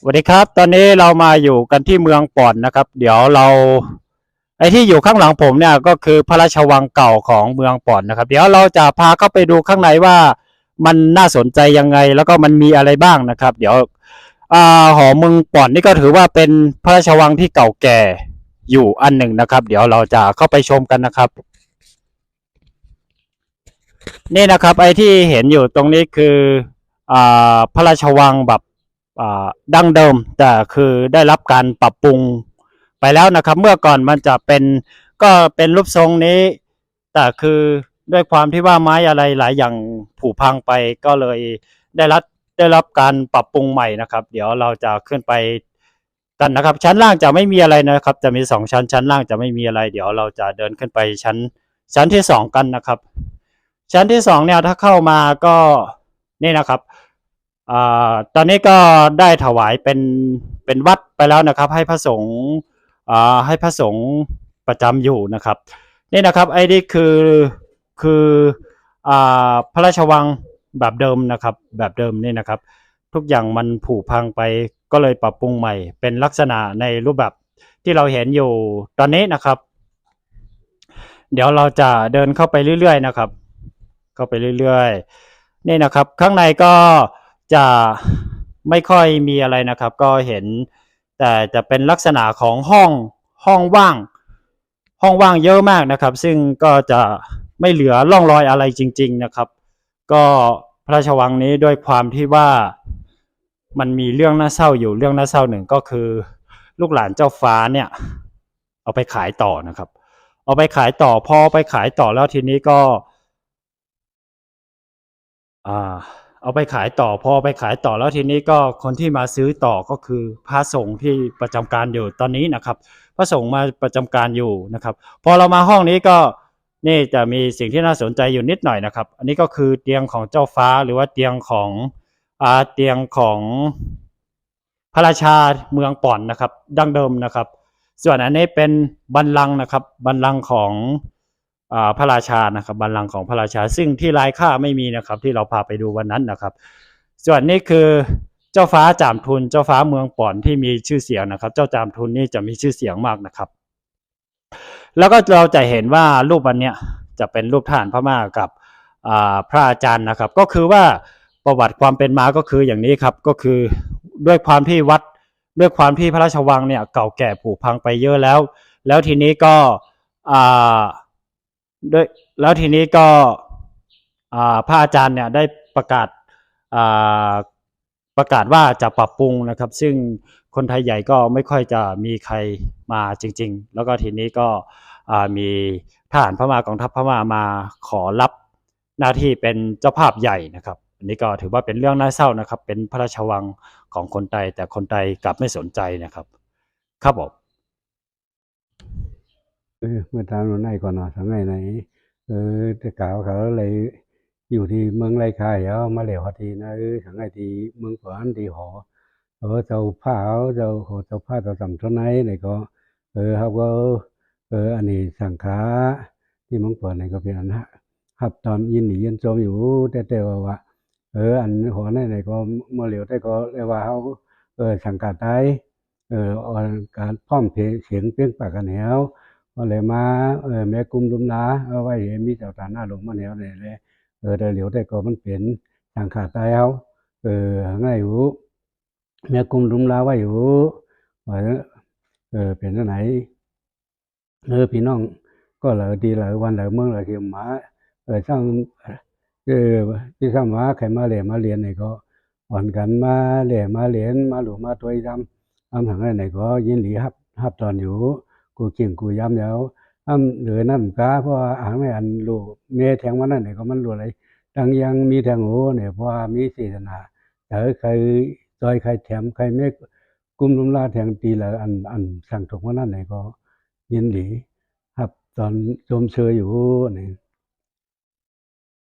สวัสดีครับ ตอนนี้เรามาอยู่กันที่เมืองป่อนนะครับ เดี๋ยวเราไอ้ที่อยู่ข้างหลังผมเนี่ยก็คือพระราชวังเก่าของเมืองป่อนนะครับ เดี๋ยวเราจะพาเข้าไปดูข้างในว่ามันน่าสนใจยังไงแล้วก็มันมีอะไรบ้างนะครับ เดี๋ยวอ่าหอเมืองป่อนนี่ก็ถือว่าเป็นพระราชวังที่เก่าแก่อยู่อันหนึ่งนะครับ เดี๋ยวเราจะเข้าไปชมกันนะครับ นี่นะครับ ไอ้ที่เห็นอยู่ตรงนี้คืออ่าพระราชวังแบบ ดั้งเดิม แต่คือได้รับการปรับปรุงไปแล้วนะครับ เมื่อก่อนมันจะเป็นก็เป็นรูปทรงนี้ แต่คือด้วยความที่ว่าไม้อะไรหลายอย่างผุพังไปก็เลยได้รับได้รับการปรับปรุงใหม่นะครับ เดี๋ยวเราจะขึ้นไปกันนะครับ ชั้นล่างจะไม่มีอะไรนะครับ จะมีสองชั้นชั้นล่างจะไม่มีอะไร เดี๋ยวเราจะเดินขึ้นไปชั้น ชั้นที่สองกันนะครับ ชั้นที่สองเนี่ยถ้าเข้ามาก็นี่นะครับ ตอนนี้ก็ได้ถวายเป็นเป็นวัดไปแล้วนะครับ ให้พระสงฆ์อ่าให้พระสงฆ์ประจำอยู่นะครับ นี่นะครับไอ้นี่คือคืออ่าพระราชวังแบบเดิมนะครับ แบบเดิมนี่นะครับ ทุกอย่างมันผุพังไปก็เลยปรับปรุงใหม่ เป็นลักษณะในรูปแบบที่เราเห็นอยู่ตอนนี้นะครับ เดี๋ยวเราจะเดินเข้าไปเรื่อยๆนะครับ เข้าไปเรื่อยๆนี่นะครับ ข้างในก็ จะไม่ค่อยมีอะไรนะครับ ก็เห็นแต่จะเป็นลักษณะของห้องห้องว่าง ห้องว่างเยอะมากนะครับ ซึ่งก็จะไม่เหลือร่องรอยอะไรจริง ๆนะครับ ก็พระราชวังนี้ด้วยความที่ว่ามันมีเรื่องน่าเศร้าอยู่เรื่องน่าเศร้าหนึ่งก็คือ ลูกหลานเจ้าฟ้าเนี่ย เอาไปขายต่อนะครับ เอาไปขายต่อพอไปขายต่อแล้วทีนี้ก็ อ่า เอาไปขายต่อพอไปขายต่อแล้วทีนี้ก็คนที่มาซื้อต่อก็คือพระสงฆ์ที่ประจำการอยู่ตอนนี้นะครับ พระสงฆ์มาประจำการอยู่นะครับ พอเรามาห้องนี้ก็นี่จะมีสิ่งที่น่าสนใจอยู่นิดหน่อยนะครับ อันนี้ก็คือเตียงของเจ้าฟ้าหรือว่าเตียงของอาเตียงของพระราชาเมืองป่อนนะครับ ดั้งเดิมนะครับ ส่วนอันนี้เป็นบัลลังนะครับ บัลลังของ พระราชานะครับบัลลังก์ของพระราชา ซึ่งที่ลายค่าไม่มีนะครับที่เราพาไปดูวันนั้นนะครับ ส่วนนี้คือเจ้าฟ้าจามทุนเจ้าฟ้าเมืองป่อนที่มีชื่อเสียงนะครับ เจ้าจามทุนนี่จะมีชื่อเสียงมากนะครับ แล้วก็เราจะเห็นว่ารูปอันเนี้ยจะเป็นรูปทหารพม่ากับพระอาจารย์นะครับ ก็คือว่าประวัติความเป็นมาก็คืออย่างนี้ครับก็คือด้วยความที่วัดด้วยความที่พระราชวังเนี่ยเก่าแก่ผุพังไปเยอะแล้ว แล้วทีนี้ก็อ่า ด้วยแล้วทีนี้ก็อ่าพระอาจารย์เนี่ยได้ประกาศประกาศว่าจะปรับปรุงนะครับ ซึ่งคนไทยใหญ่ก็ไม่ค่อยจะมีใครมาจริง ๆ แล้วก็ทีนี้ก็มีทหารพม่ากองทัพพม่ามาขอรับหน้าที่เป็นเจ้าภาพใหญ่นะครับอันนี้ก็ถือว่าเป็นเรื่องน่าเศร้านะครับ เป็นพระราชวังของคนไทยแต่คนไทยกลับไม่สนใจนะครับ ครับผม เออเมื่อตามวันไหนก่อนเนาะสังไงไหนเออแต่กล่าวเขาเลยอยู่ที่เมืองไรคายเอามาเหลวพอทีนะเออสังไงที่เมืองฝานที่หอเออเจ้าผ้าเอาเจ้าโหเจ้าผ้าเจ้าสำท่าไหนนี่ก็ เออเขาก็เอออันนี้สังขาที่เมืองฝานนี่ก็เป็นอันฮะครับตอนยินหนียินโจมอยู่แต่แต่ว่าว่าเอออันหอไหนไหนก็เมื่อเหลวแต่ก็เรียกว่าเขาเออสังกัดได้เออการพร้อมเสียงเปลี่ยงปากกันแหว ก็เลยมาเออแม่กุมลุมนาเอาไว้ให้มีเจ้าตาหน้าลงมาแนวนี่แหละเออแต่เหลียวแต่ก็มันเป็นทางขาดตายเอาเออง่ายอยู่แม่กุมลุมลาไว้อยู่ว่าเออเป็นจังไหนเออพี่น้อง ก็เหลยดีเหลยวันเหลยเมืองเลยที่มาเออสร้างเออที่สร้างมาใครมาเรียนมาเรียนนี่ก็อ่อนกันมาเรียนมาเรียนมาหลูมาตัวทำทำทางไหนก็ยินดีครับครับตอนอยู่ กูเก่งกูย้ำแล้วอ้ำเหลือนั่นกาเพราะว่าอ่างไม่อันรู้เมแทงวันนั้นเนี่ยก็มันรู้อะไรดังยังมีแทงโหเนี่ยเพราะว่ามีศาสนาแต่ใครซอยใครแถมใครเมฆกุมลุมลาแทงตีแล้วอันอันสั่งถกวันนั้นเนี่ยก็ยินดีครับตอนชมเชยอยู่นี่